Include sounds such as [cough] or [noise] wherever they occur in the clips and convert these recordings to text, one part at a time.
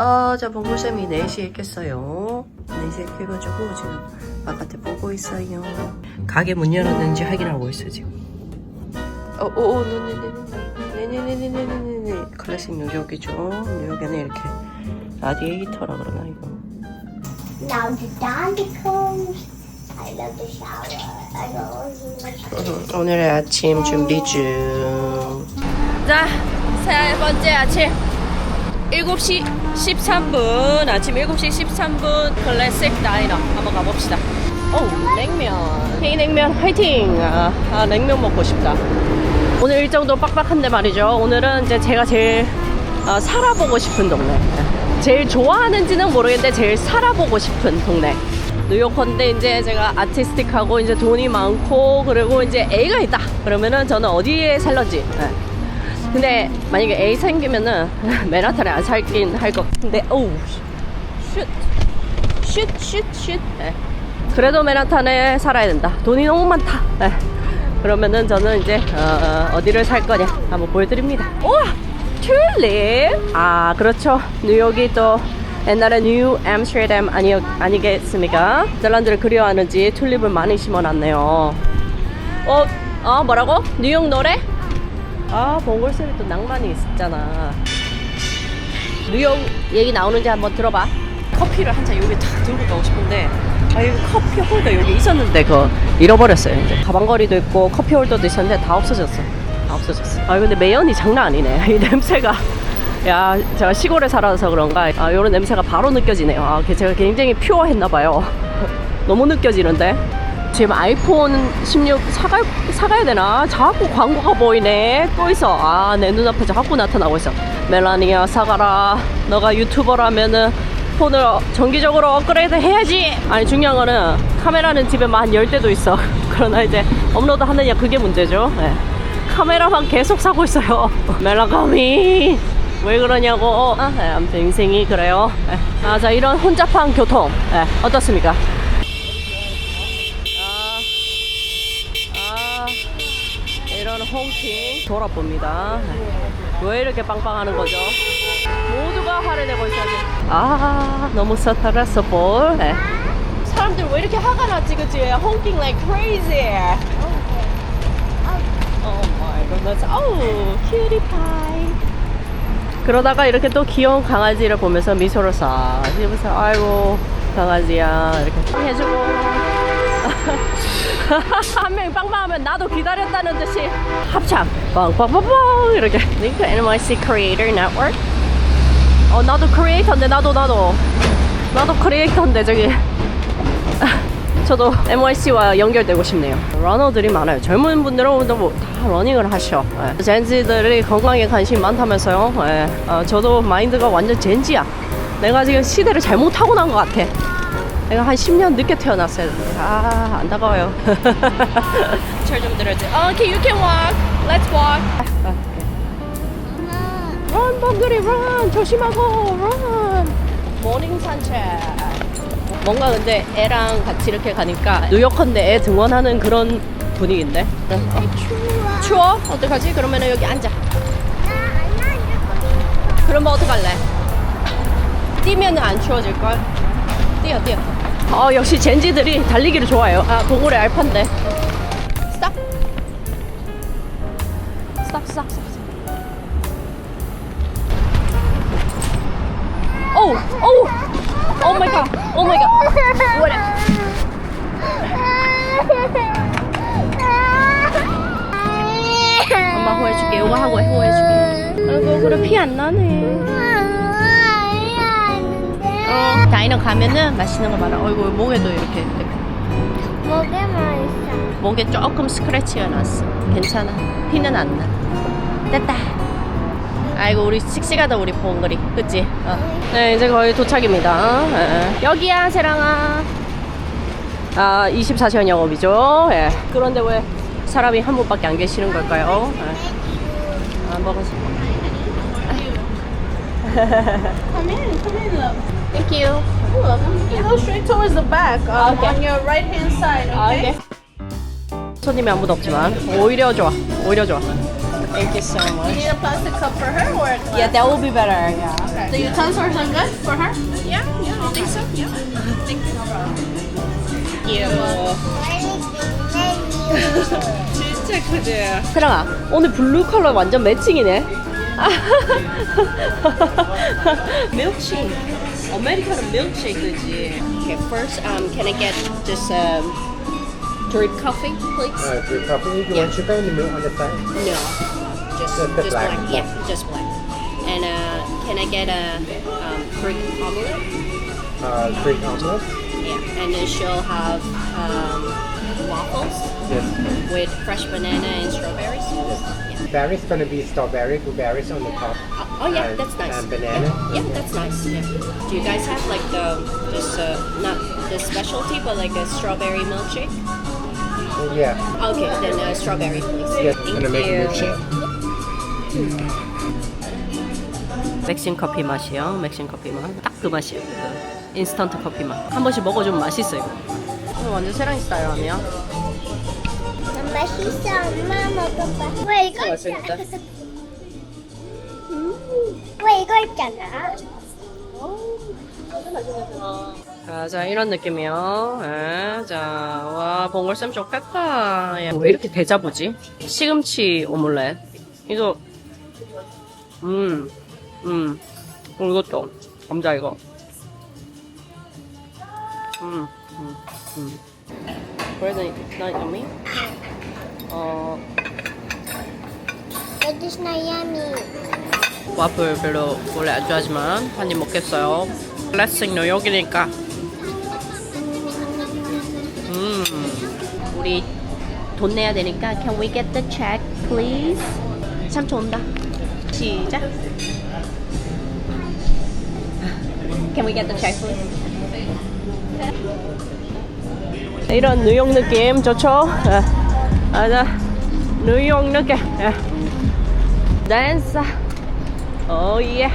아, 자, 봉골쌤이 4시에 깼어요. 4시에 깨가지고 지금 바깥에 보고 있어요. 가게 문 열었는지 확인하고 있어, 지금. 어, 오, 오, 네네네네네네네네네네. 클래식 뉴욕이죠. 뉴욕에는 이렇게 라디에이터라 그러나, 이거. Now the dandy comes. I love the shower. I go in the shower. 오늘의 아침 준비 중. 자, 세 번째 아침. 7시 13분. 아침 7시 13분. 클래식 다이너. 한번 가봅시다. 오, 냉면. K냉면 화이팅! 아, 아, 냉면 먹고 싶다. 오늘 일정도 빡빡한데 말이죠. 오늘은 이제 제가 제일 아, 살아보고 싶은 동네. 제일 좋아하는지는 모르겠는데 제일 살아보고 싶은 동네. 뉴요커인데 이제 제가 아티스틱하고 이제 돈이 많고 그리고 이제 애가 있다. 그러면은 저는 어디에 살런지. 예. 근데 만약에 애 생기면은 [laughs] 맨하탄에 안 살긴 할 것 같은데 오우 슛. 슛, 슛, 슛. 예. 그래도 맨하탄에 살아야 된다. 돈이 너무 많다. 예. 그러면은 저는 이제 어, 어디를 살 거냐 한번 보여드립니다. 우와, 튤립. 아 그렇죠. 뉴욕이 또 옛날에 뉴 암스테르담 아니 아니겠습니까? 네덜란드를 그리워하는지 튤립을 많이 심어놨네요. 어, 어 뭐라고? 뉴욕 노래? 아 봉골쌤이 또 낭만이 있잖아. 뉴욕 얘기 나오는지 한번 들어봐. 커피를 한 잔 여기 다 들고 가고 싶은데 아 여기 커피 홀더 여기 있었는데 그거 잃어버렸어요 이제. 가방거리도 있고 커피 홀더도 있었는데 다 없어졌어. 다 없어졌어. 아 근데 매연이 장난 아니네. [laughs] 이 냄새가. 야 제가 시골에 살아서 그런가? 아 요런 냄새가 바로 느껴지네요. 아 제가 굉장히 퓨어했나 봐요. [laughs] 너무 느껴지는데 지금 아이폰 16 사갈, 사가야 되나? 자꾸 광고가 보이네. 또 있어. 아, 내 눈앞에 자꾸 나타나고 있어. 멜라니아 사가라. 너가 유튜버라면은 폰을 정기적으로 업그레이드 해야지. 아니, 중요한 거는 카메라는 집에 만 10대도 있어. [laughs] 그러나 이제 업로드 하느냐, 그게 문제죠. 네. 카메라만 계속 사고 있어요. [laughs] 멜라가미. 왜 그러냐고. 아, 네, 아무튼 인생이 그래요. 네. 아, 자, 이런 혼잡한 교통. 네, 어떻습니까? 아, 이런 홈팅 돌아봅니다. 왜 이렇게 빵빵하는 거죠? 모두가 화를 내고 있어야지. 아, 너무 스트레스 볼. 네. 사람들 왜 이렇게 화가 났지, 그치? honking like crazy. Oh my goodness. Oh, cutie pie. 그러다가 이렇게 또 귀여운 강아지를 보면서 미소를 싹 지으면서 아이고 강아지야 이렇게 해주고 [laughs] [laughs] 한 명이 빵빵하면 나도 기다렸다는 듯이 합창. 빵빵빵빵 이렇게. 링크 NYC Creator Network? 어 나도 크리에이터인데 나도 나도. 나도 크리에이터인데 저기. [laughs] 저도 NYC와 연결되고 싶네요. 러너들이 많아요. 젊은 분들은 뭐다 러닝을 하셔. 예. 젠지들이 건강에 관심이 많다면서요? 예. 어, 저도 마인드가 완전 젠지야. 내가 지금 시대를 잘못 타고 난 것 같아 내가 한 10년 늦게 태어났어야 돼. 아, 안타까워요. [laughs] 철좀 들어야지. 어, okay, you can walk. Let's walk. Run, 벙그리, run. 조심하고, run. 모닝 산책. 뭔가 근데 애랑 같이 이렇게 가니까 뉴욕컨데 애 등원하는 그런 분위기인데. 어. 추워? 어떡하지? 그러면 여기 앉아. 그러면 어떡할래? 뛰면 안 추워질걸? 뛰어, 뛰어. 어, 역시 젠지들이 달리기를 좋아해요. 아, 동물의 알파인데. 스탑. 스탑, 스탑, 스탑. 오, 오, 오 마이 갓, 오 마이 갓. What? 엄마 호해줄게. 이거 하고 호해줄게. 아이고, 그래 피 안 나네. 어, 다이너 가면은 맛있는 거 많아. 어이구, 목에도 이렇게. 뭐게만 있어. 목에 조금 스크래치가 났어. 괜찮아. 피는 안 나. 됐다. 아이고 우리 씩씩하다 우리 봉그리. 그치? 어. 네 이제 거의 도착입니다. 예. 여기야 세랑아. 아 24시간 영업이죠. 예. 그런데 왜 사람이 한 분밖에 안 계시는 걸까요? 예. 안 먹어서. [laughs] [laughs] Thank you. You're welcome. You go straight towards the back, um, Okay. on your right hand side, 아, okay? 네. 손님이 아무도 없지만 오히려 좋아. 오히려 좋아. Thank you so You much. need a plastic cup for her or? Yeah, that will be better. Yeah. Okay. The utensils are good for her? Yeah, yeah, I think so. Yeah. Thank you. 귀여워. 진짜 크지? 세랑아, 오늘 블루 컬러 완전 매칭이네. 밀크쉐이크. America milkshake legit. Okay, first, um, can I get just um, drip coffee, please? Uh, drip coffee. You yeah. want sugar in the milk on the side? No, just just, just black. black. Yeah, just black. And uh, can I get a um, omelette? Uh, brick omelette. Yeah, and then she'll have um, waffles. Yes. With fresh banana and strawberries. Yes. Yeah. Berries gonna be strawberry, blueberries on the top. Uh, Oh, oh, yeah, and, that's nice. And banana. Yeah, that's nice. Yeah. Do you guys have like the just uh, not the specialty, but like a strawberry milkshake? Oh, yeah. Okay, then uh, strawberry, please. Yes. Thank Gonna make a you. milkshake. 맥신 커피 맛이요. 맥신 커피 맛. 딱 그 맛이에요. 그 인스턴트 커피 맛. 한 번씩 먹어주면 맛있어 이거. 이거 완전 세랑이 스타일 아니야? 맛있어. 엄마 먹어봐. 왜 이거 맛있다. 왜 이거 있잖아. 자, 자 이런 느낌이요. 예, 자, 와 봉골쌤 좋겠다. 예. 왜 이렇게 대자보지? 시금치 오믈렛. 이거, 음, 음, 어, 이것도 감자 이거. 음, 음, 음. 그래도 not yummy. 어, It is not yummy. 와플 별로 원래 안 좋아하지만 한 입 먹겠어요. 클래식 뉴욕이니까. 음, 우리 돈 내야 되니까 Can we get the check, please? 삼촌 온다. 시작. Can we get the check, please? 이런 뉴욕 느낌 좋죠? 예. 맞아. 뉴욕 느낌. 예. 댄스. 오 예.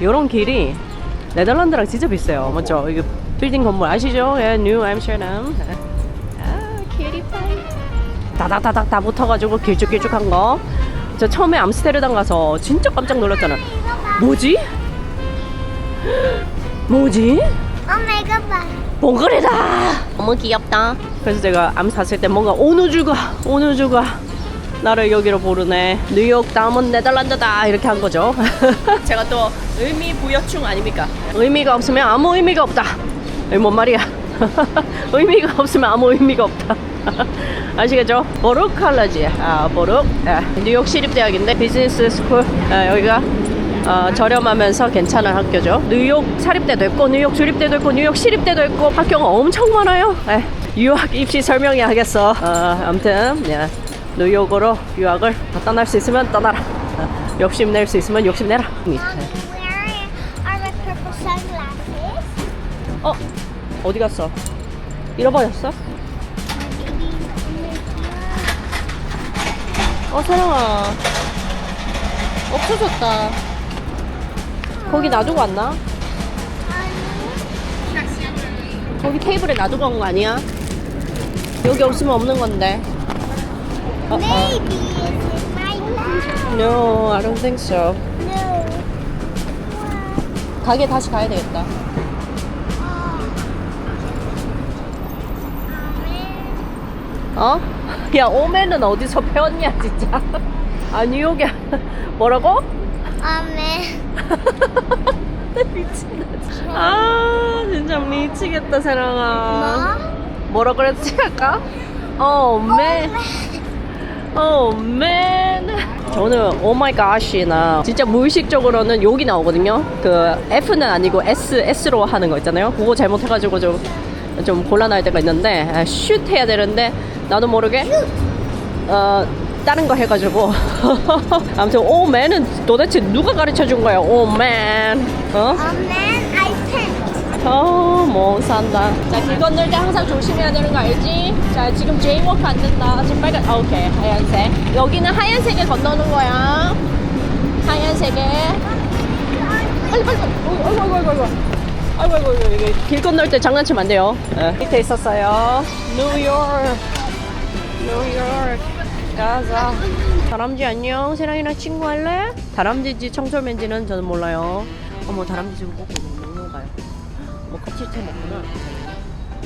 요런 길이 네덜란드랑 진짜 비슷해요. 맞죠? 이거 빌딩 건물 아시죠? 예, 뉴 엠스터담. 아, 큐티 파이. 다닥다닥 다 붙어가지고 길쭉길쭉한 거. 저 처음에 암스테르담 가서 진짜 깜짝 놀랐잖아. 뭐지? [gasps] 뭐지? 엄마 이거 봐. 봉그레다. 너무 귀엽다. 그래서 제가 암 샀을 때 뭔가 어느 주가 어느 주가 나를 여기로 부르네. 뉴욕 다음은 네덜란드다 이렇게 한 거죠. [laughs] 제가 또 의미 부여충 아닙니까? 의미가 없으면 아무 의미가 없다. 이뭔 말이야? [laughs] 의미가 없으면 아무 의미가 없다. [laughs] 아시겠죠? 보룩 칼러지. 아 보룩. 아, 뉴욕 시립대학인데 비즈니스 스쿨. 아, 여기가 어, 저렴하면서 괜찮은 학교죠. 뉴욕 사립대도 있고, 뉴욕 주립대도 있고, 뉴욕 시립대도 있고, 학교가 엄청 많아요. 에, 유학 입시 설명이 하겠어. 어, 아무튼, 예, 뉴욕으로 유학을 떠날 수 있으면 떠나라. 어, 욕심낼 수 있으면 욕심내라. Sunglasses? 어, 어디 갔어? 잃어버렸어? 어, 사랑아. 없어졌다. 거기 놔두고 왔나? 거기 테이블에 놔두고 온 거 아니야? 여기 없으면 없는 건데. 어, 어. Maybe it's in my bag. No, I don't think so. No. 가게 다시 가야 되겠다. 어? 야, 오면은 어디서 배웠냐, 진짜. 아, 뉴욕이야. [laughs] 뭐라고? 아멘. [laughs] 미친다. 아, 진짜 미치겠다, 사랑아. 뭐? 뭐라 그랬지, 아까? 어, 맨. 어, 맨. 저는 오마이 갓이나 진짜 무의식적으로는 욕이 나오거든요. 그 F는 아니고 S, S로 하는 거 있잖아요. 그거 잘못해가지고 좀, 좀 곤란할 때가 있는데, 아, 슛 해야 되는데, 나도 모르게, 어, 다른 거 해가지고. [laughs] 아무튼, 오맨은 도대체 누가 가르쳐 준 거야, 오맨. 어? 아멘. Think. 어, 못 산다. 자, 길 건널 때 항상 조심해야 되는 거 알지? 자, 지금 제이워크 안 된다. 지금 빨간, 아, 오케이. 하얀색. 여기는 하얀색에 건너는 거야. 하얀색에. 빨리, 빨리, 빨리. 어이구, 어이구, 어이구, 어이구. 아이고, 아이고, 아이고, 길 건널 때 장난치면 안 돼요. 예. 밑에 있었어요. 뉴욕. 뉴욕 가자 다람쥐 안녕 세랑이랑 친구 할래? 다람쥐인지 청설맨지는 저는 몰라요 어머 다람쥐 지금 꼭 뭐 껍질째 먹구나.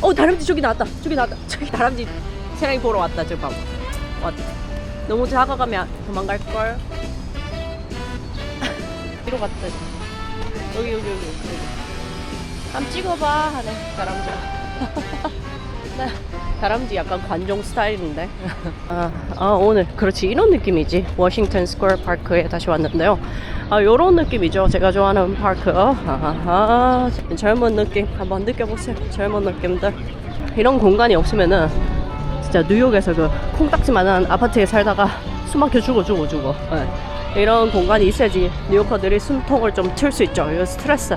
어 다람쥐 저기 나왔다. 저기 나왔다. [laughs] 저기 다람쥐 세랑이 보러 왔다 저기 봐 왔다. 너무 작아가면 도망갈 걸. [laughs] 뒤로 갔다. 여기 여기 여기 한번 찍어봐 하네 다람쥐 네. [laughs] 다람쥐 약간 관종 스타일인데. 아, 아 오늘 그렇지. 이런 느낌이지. 워싱턴 스퀘어 파크에 다시 왔는데요. 아 요런 느낌이죠. 제가 좋아하는 파크. 아하, 젊은 느낌. 한번 느껴보세요. 젊은 느낌들. 이런 공간이 없으면은 진짜 뉴욕에서 그 콩딱지만한 아파트에 살다가 숨 막혀 죽어 죽어 죽어. 예. 이런 공간이 있어야지 뉴요커들이 숨통을 좀 틀 수 있죠. 이 스트레스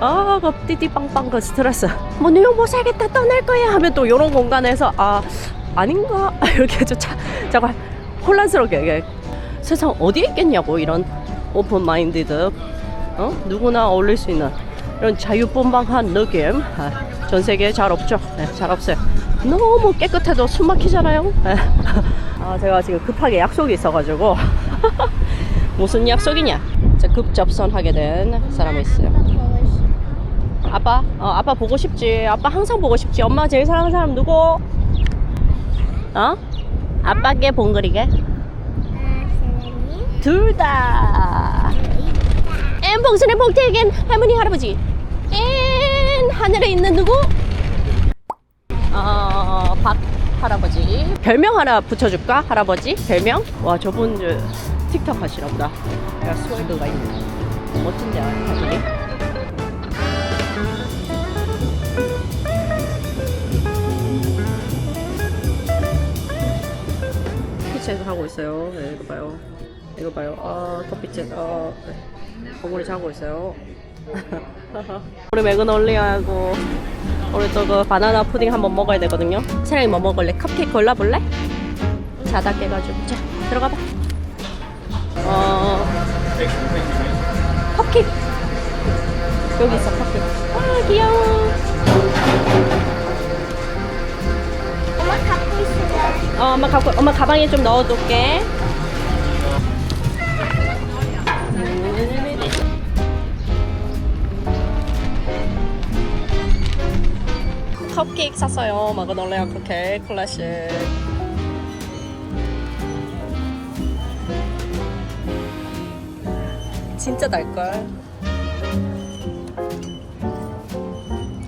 아, 그 띠띠빵빵 그 스트레스. 뭐 뉴욕 못 살겠다 떠날 거야 하면 또 이런 공간에서 아 아닌가 [laughs] 이렇게 좀 자, 잠깐 혼란스럽게 이게 세상 어디에 있겠냐고 이런 오픈 마인디드 어 누구나 어울릴 수 있는 이런 자유분방한 느낌 아, 전 세계에 잘 없죠. 네, 잘 없어요. 너무 깨끗해도 숨 막히잖아요. 네. [laughs] 아 제가 지금 급하게 약속이 있어가지고 [laughs] 무슨 약속이냐? 자, 급 접선하게 된 사람이 있어요. 아빠, 어, 아빠 보고 싶지. 아빠 항상 보고 싶지. 엄마 제일 사랑하는 사람 누구? 어? 아빠께 봉그리게? 둘 다. 엔 봉순의 봉태에겐 할머니 할아버지. 엔 하늘에 있는 누구? 어, 박 할아버지. 별명 하나 붙여줄까? 할아버지? 별명? 와 저분 저, 틱톡 하시나 보다. 야 스웨그가 있네. 멋진데 할머 니. 피치에서 하고 있어요. 네, 이거 봐요. 이거 봐요. 아, 커피챗. 아, 네. 거물이 자고 있어요. [laughs] 우리 매그놀리아하고 우리 또그 바나나 푸딩 한번 먹어야 되거든요. 차라리 뭐 먹을래? 컵케이크 골라볼래? 자다 깨가지고. 자, 들어가봐. 어, 컵케이크. 여기 있어, 컵케이크. 아, 귀여워. 갖고 엄마 가방에 좀 넣어둘게. 컵케이크 샀어요. 마그놀레아 쿠케 클래식. 진짜 달걸.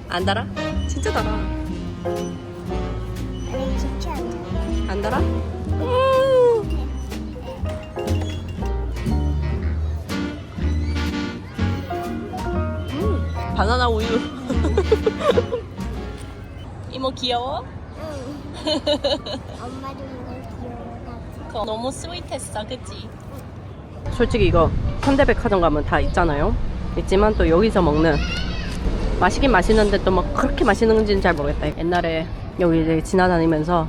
안 달아? 진짜 달아. 달아? 음, 바나나 우유. [laughs] 이모 귀여워? 엄마도 이거 귀여워. 그거 너무 스윗했어, 그치? 솔직히 이거 현대백화점 가면 다 있잖아요. 있지만 또 여기서 먹는 맛있긴 맛있는데 또 막 그렇게 맛있는 건지는 잘 모르겠다. 옛날에 여기 지나다니면서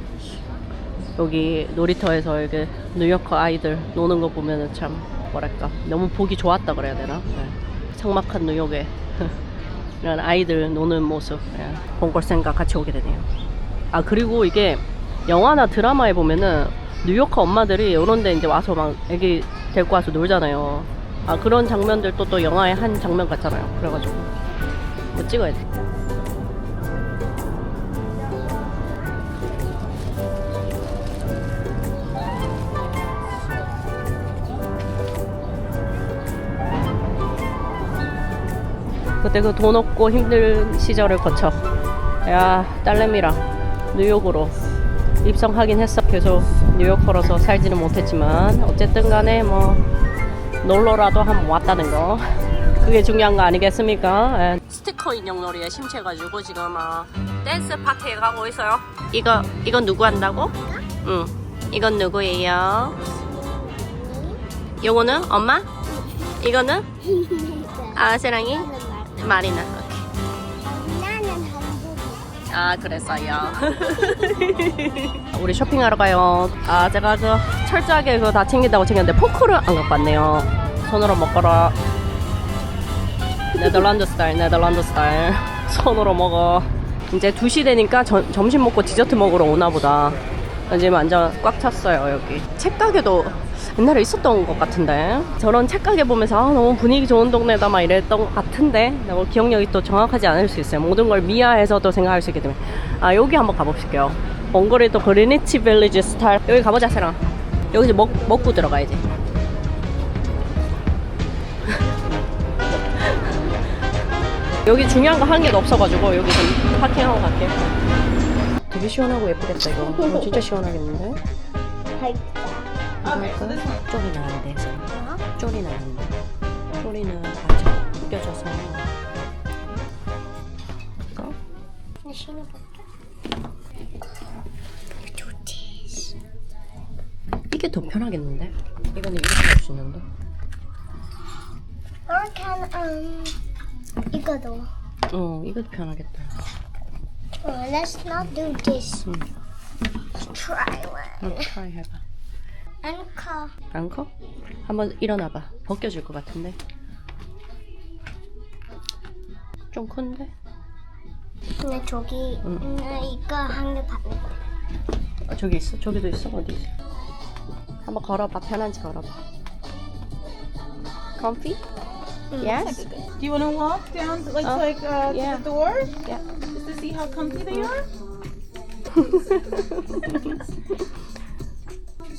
여기 놀이터에서 이렇게 뉴요커 아이들 노는 거 보면은 참 뭐랄까 너무 보기 좋았다 그래야 되나? 네. 적막한 뉴욕에 [laughs] 이런 아이들 노는 모습 예. 본걸 생각 같이 오게 되네요. 아 그리고 이게 영화나 드라마에 보면은 뉴요커 엄마들이 이런 데 이제 와서 막 애기 데리고 와서 놀잖아요. 아 그런 장면들도 또 영화의 한 장면 같잖아요. 그래가지고 뭐 찍어야 돼. 그때 그 돈 없고 힘든 시절을 거쳐 야 딸내미랑 뉴욕으로 입성하긴 했어 계속 뉴요커로서 살지는 못했지만 어쨌든 간에 뭐 놀러라도 한번 왔다는 거 그게 중요한 거 아니겠습니까 예. 스티커 인형놀이에 심취해가지고 지금 어, 댄스 파티에 가고 있어요 이거 이건 누구 한다고? 응 이건 누구예요? 요거는 엄마? 이거는? 아 세랑이? 마리나 나는 한국. 아 그랬어요. [laughs] 우리 쇼핑하러 가요. 아 제가 그 철저하게 그거 다 챙긴다고 챙겼는데 포크를 안 갖고 왔네요. 손으로 먹거라. 네덜란드 스타일 네덜란드 스타일. 손으로 먹어. 이제 2시 되니까 저- 점심 먹고 디저트 먹으러 오나 보다. 지금 완전 꽉 찼어요 여기. 책 가게도 옛날에 있었던 것 같은데. 저런 책가게 보면서 아, 너무 분위기 좋은 동네다 막 이랬던 것 같은데 너무 기억력이 또 정확하지 않을 수 있어요. 모든 걸 미아해서도 생각할 수 있기 때문에. 아 여기 한번 가봅시게요. 번거리 또 그리니치 빌리지 스타일. 여기 가보자 세랑 여기 이제 먹, 먹고 들어가야지. [laughs] 여기 중요한 거 한 개도 없어가지고 여기 좀 파킹하고 갈게 되게 시원하고 예쁘겠다 이거. 이거 진짜 시원하겠는데? One. 쫄이 나는데 쫄이 나는데 쫄이는 같이 껴져서 이거. 이게 더 편하겠는데? 이거는 이렇게 할 수 있는데 um 이거도. 어 이것도 편하겠다 Oh, let's not do this. try one. 트라이 해봐 Anchor. 안 커? 한번 일어나봐 벗겨질 것 같은데 좀 큰데? 근데 저기 응. 음, 이거 한개 반. 아, 저기 있어? 저기도 있어? 어디 있어? 한번 걸어봐 편한지 걸어봐 Comfy? Yes? Do you want to walk down, like, Oh, like uh, yeah. to the door, Yeah. just to see how comfy they are?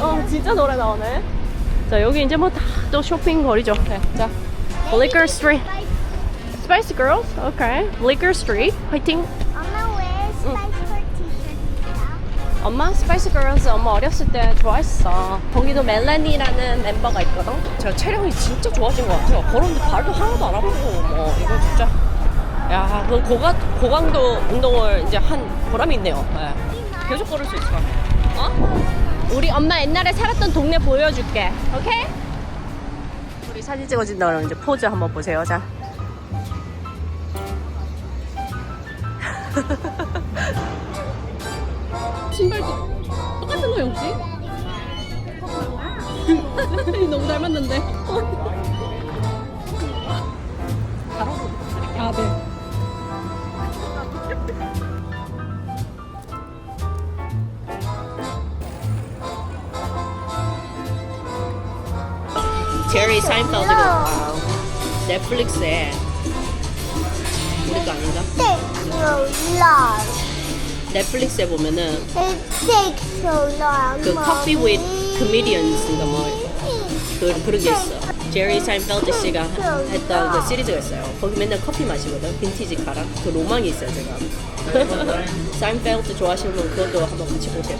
어 진짜. 노래 나오네. 자 여기 이제 뭐 다 또 쇼핑 거리죠. 네. 자. Liquor Street. Spice Girls. Okay. Liquor Street. 화이팅. 엄마 왜 스파이스 티셔츠 엄마 스파이스 걸스 엄마 어렸을 때 좋아했어. 거기도 멜라니라는 멤버가 있거든. 제가 체력이 진짜 좋아진 것 같아요. 걸었는데 발도 하나도 안 아프고 뭐 이거 진짜 야, 그 고가 고강도 운동을 이제 한 보람이 있네요. 네. 계속 걸을 수 있을 것 같아. 어? 우리 엄마 옛날에 살았던 동네 보여줄게. 오케이? 우리 사진 찍어준다 그러면 이제 포즈 한번 보세요. 자. [laughs] 신발도 똑같은 거예요 혹시? [laughs] 너무 닮았는데 [laughs] 아 네. 제리 사인펠드가 나와요. 넷플릭스에 우리도 아닌가? Takes so long. 넷플릭스에 보면은 It takes so long. 그 커피 with comedians인가 뭐 그, 그런 게 있어. 제리 사인펠드 씨가 했던 그 시리즈가 있어요. 거기 맨날 커피 마시거든. 빈티지 카랑. 그 로망이 있어요, 제가. 사인펠드 [laughs] 좋아하시는 분 그것도 한번 같이 보세요.